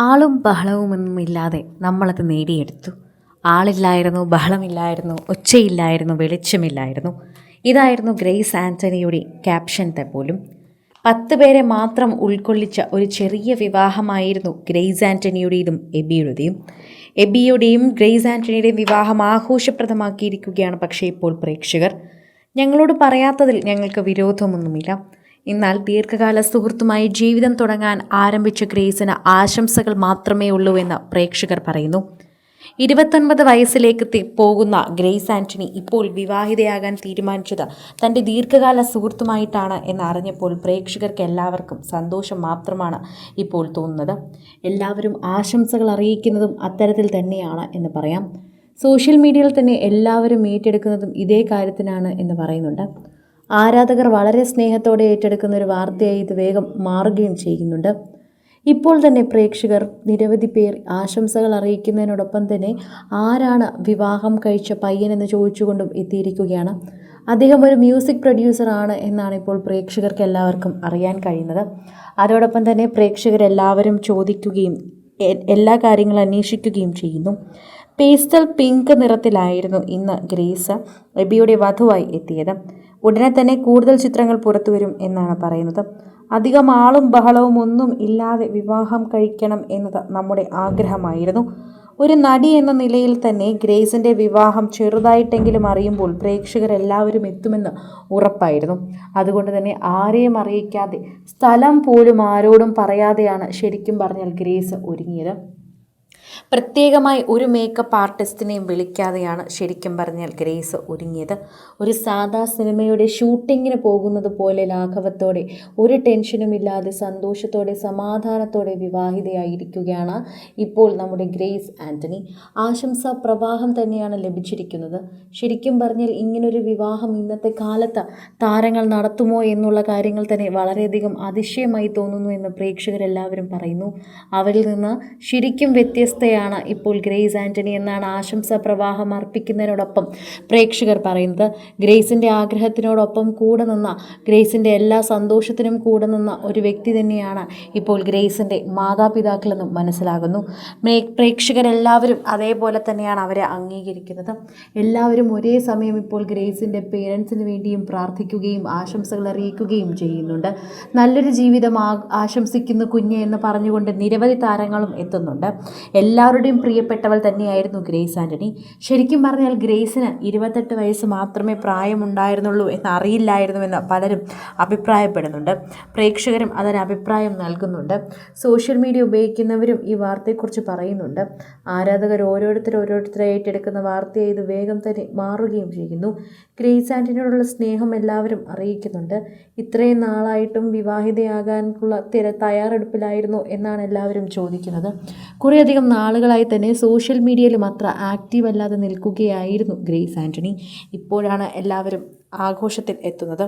ആളും ബഹളവുമൊന്നുമില്ലാതെ നമ്മളത് നേടിയെടുത്തു. ആളില്ലായിരുന്നു ബഹളമില്ലായിരുന്നു ഒച്ചയില്ലായിരുന്നു വെളിച്ചമില്ലായിരുന്നു. ഇതായിരുന്നു ഗ്രേസ് ആന്റണിയുടെ ക്യാപ്ഷന്റെ പോലും. പത്ത് പേരെ മാത്രം ഉൾക്കൊള്ളിച്ച ഒരു ചെറിയ വിവാഹമായിരുന്നു ഗ്രേസ് ആന്റണിയുടേതും എബിയുടേതും. എബിയുടെയും ഗ്രേസ് ആന്റണിയുടെയും വിവാഹം ആഘോഷപ്രദമാക്കിയിരിക്കുകയാണ് പക്ഷേ ഇപ്പോൾ പ്രേക്ഷകർ. ഞങ്ങളോട് പറയാത്തതിൽ ഞങ്ങൾക്ക് വിരോധമൊന്നുമില്ല. എന്നാൽ ദീർഘകാല സുഹൃത്തുമായി ജീവിതം തുടങ്ങാൻ ആരംഭിച്ച ഗ്രേസിന് ആശംസകൾ മാത്രമേ ഉള്ളൂ എന്ന് പ്രേക്ഷകർ പറയുന്നു. ഇരുപത്തൊൻപത് വയസ്സിലേക്ക് പോകുന്ന ഗ്രേസ് ആന്റണി ഇപ്പോൾ വിവാഹിതയാകാൻ തീരുമാനിച്ചത് തന്റെ ദീർഘകാല സുഹൃത്തുമായിട്ടാണ് എന്ന് അറിഞ്ഞപ്പോൾ പ്രേക്ഷകർക്ക് എല്ലാവർക്കും സന്തോഷം മാത്രമാണ് ഇപ്പോൾ തോന്നുന്നത്. എല്ലാവരും ആശംസകൾ അറിയിക്കുന്നതും അത്തരത്തിൽ തന്നെയാണ് എന്ന് പറയാം. സോഷ്യൽ മീഡിയയിൽ തന്നെ എല്ലാവരും ഏറ്റെടുക്കുന്നതും ഇതേ കാര്യത്തിനാണ് എന്ന് പറയുന്നുണ്ട്. ആരാധകർ വളരെ സ്നേഹത്തോടെ ഏറ്റെടുക്കുന്ന ഒരു വാർത്തയായി ഇത് വേഗം മാറുകയും ചെയ്യുന്നുണ്ട്. ഇപ്പോൾ തന്നെ പ്രേക്ഷകർ നിരവധി പേർ ആശംസകൾ അറിയിക്കുന്നതിനോടൊപ്പം തന്നെ ആരാണ് വിവാഹം കഴിച്ച പയ്യനെന്ന് ചോദിച്ചുകൊണ്ടും എത്തിയിരിക്കുകയാണ്. അദ്ദേഹം ഒരു മ്യൂസിക് പ്രൊഡ്യൂസറാണ് എന്നാണ് ഇപ്പോൾ പ്രേക്ഷകർക്ക് എല്ലാവർക്കും അറിയാൻ കഴിയുന്നത്. അതോടൊപ്പം തന്നെ പ്രേക്ഷകരെല്ലാവരും ചോദിക്കുകയും എല്ലാ കാര്യങ്ങളും അന്വേഷിക്കുകയും ചെയ്യുന്നു. പേസ്റ്റൽ പിങ്ക് നിറത്തിലായിരുന്നു ഇന്ന് ഗ്രേസ് എബിയുടെ വധുവായി എത്തിയത്. ഉടനെ തന്നെ കൂടുതൽ ചിത്രങ്ങൾ പുറത്തുവരും എന്നാണ് പറയുന്നത്. അധികം ആളും ബഹളവും ഒന്നും ഇല്ലാതെ വിവാഹം കഴിക്കണം എന്നത് നമ്മുടെ ആഗ്രഹമായിരുന്നു. ഒരു നടി എന്ന നിലയിൽ തന്നെ ഗ്രേസിന്റെ വിവാഹം ചെറുതായിട്ടെങ്കിലും അറിയുമ്പോൾ പ്രേക്ഷകരെല്ലാവരും എത്തുമെന്ന് ഉറപ്പായിരുന്നു. അതുകൊണ്ട് തന്നെ ആരെയും അറിയിക്കാതെ സ്ഥലം പോലും ആരോടും പറയാതെയാണ് ശരിക്കും പറഞ്ഞാൽ ഗ്രേസ് ഒരുങ്ങിയത്. പ്രത്യേകമായി ഒരു മേക്കപ്പ് ആർട്ടിസ്റ്റിനെയും വിളിക്കാതെയാണ് ശരിക്കും പറഞ്ഞാൽ ഗ്രേസ് ഒരുങ്ങിയത്. ഒരു സാധാ സിനിമയുടെ ഷൂട്ടിങ്ങിന് പോകുന്നത് പോലെ ലാഘവത്തോടെ ഒരു ടെൻഷനും ഇല്ലാതെ സന്തോഷത്തോടെ സമാധാനത്തോടെ വിവാഹിതയായിരിക്കുകയാണ് ഇപ്പോൾ നമ്മുടെ ഗ്രേസ് ആന്റണി ആശംസാ പ്രവാഹം തന്നെയാണ് ലഭിച്ചിരിക്കുന്നത്. ശരിക്കും പറഞ്ഞാൽ ഇങ്ങനൊരു വിവാഹം ഇന്നത്തെ കാലത്ത് താരങ്ങൾ നടത്തുമോ എന്നുള്ള കാര്യങ്ങൾ തന്നെ വളരെയധികം അതിശയമായി തോന്നുന്നു എന്ന് പ്രേക്ഷകരെല്ലാവരും പറയുന്നു. അവരിൽ നിന്ന് ശരിക്കും വ്യത്യസ്തയാണ് ഇപ്പോൾ ഗ്രേസ് ആന്റണി എന്നാണ് ആശംസാ പ്രവാഹം അർപ്പിക്കുന്നതിനോടൊപ്പം പ്രേക്ഷകർ പറയുന്നത്. ഗ്രേസിന്റെ ആഗ്രഹത്തിനോടൊപ്പം കൂടെ നിന്ന ഗ്രേസിന്റെ എല്ലാ സന്തോഷത്തിനും കൂടെ നിന്ന ഒരു വ്യക്തി തന്നെയാണ് ഇപ്പോൾ ഗ്രേസിന്റെ മാതാപിതാക്കളെന്നും മനസ്സിലാകുന്നു. പ്രേക്ഷകരെല്ലാവരും അതേപോലെ തന്നെയാണ് അവരെ അംഗീകരിക്കുന്നത്. എല്ലാവരും ഒരേ സമയം ഇപ്പോൾ ഗ്രേസിന്റെ പേരൻസിന് വേണ്ടിയും പ്രാർത്ഥിക്കുകയും ആശംസകൾ അറിയിക്കുകയും ചെയ്യുന്നുണ്ട്. നല്ലൊരു ജീവിതം ആശംസിക്കുന്ന കുഞ്ഞ് എന്ന് പറഞ്ഞുകൊണ്ട് നിരവധി താരങ്ങളും എത്തുന്നുണ്ട്. എല്ലാവരുടെയും പ്രിയപ്പെട്ടവൾ തന്നെയായിരുന്നു ഗ്രേസ് ആന്റണി ശരിക്കും പറഞ്ഞാൽ ഗ്രേസിന് ഇരുപത്തെട്ട് വയസ്സ് മാത്രമേ പ്രായമുണ്ടായിരുന്നുള്ളൂ എന്ന് അറിയില്ലായിരുന്നുവെന്ന് പലരും അഭിപ്രായപ്പെടുന്നുണ്ട്. പ്രേക്ഷകരും അതിന് നൽകുന്നുണ്ട്. സോഷ്യൽ മീഡിയ ഉപയോഗിക്കുന്നവരും ഈ വാർത്തയെക്കുറിച്ച് പറയുന്നുണ്ട്. ആരാധകർ ഓരോരുത്തർ ഓരോരുത്തരെ ഏറ്റെടുക്കുന്ന വാർത്തയെ ഇത് വേഗം തന്നെ മാറുകയും ചെയ്യുന്നു. ഗ്രേസ് ആന്റണിയോടുള്ള സ്നേഹം എല്ലാവരും അറിയിക്കുന്നുണ്ട്. ഇത്രയും നാളായിട്ടും വിവാഹിതയാകാനുള്ള തിര തയ്യാറെടുപ്പിലായിരുന്നു എന്നാണ് എല്ലാവരും ചോദിക്കുന്നത്. കുറേയധികം നാളുകളായി തന്നെ സോഷ്യൽ മീഡിയയിൽ അത്ര ആക്റ്റീവ് അല്ലാതെ നിൽക്കുകയായിരുന്നു ഗ്രേസ് ആന്റണി. ഇപ്പോഴാണ് എല്ലാവരും ആഘോഷത്തിൽ എത്തുന്നത്.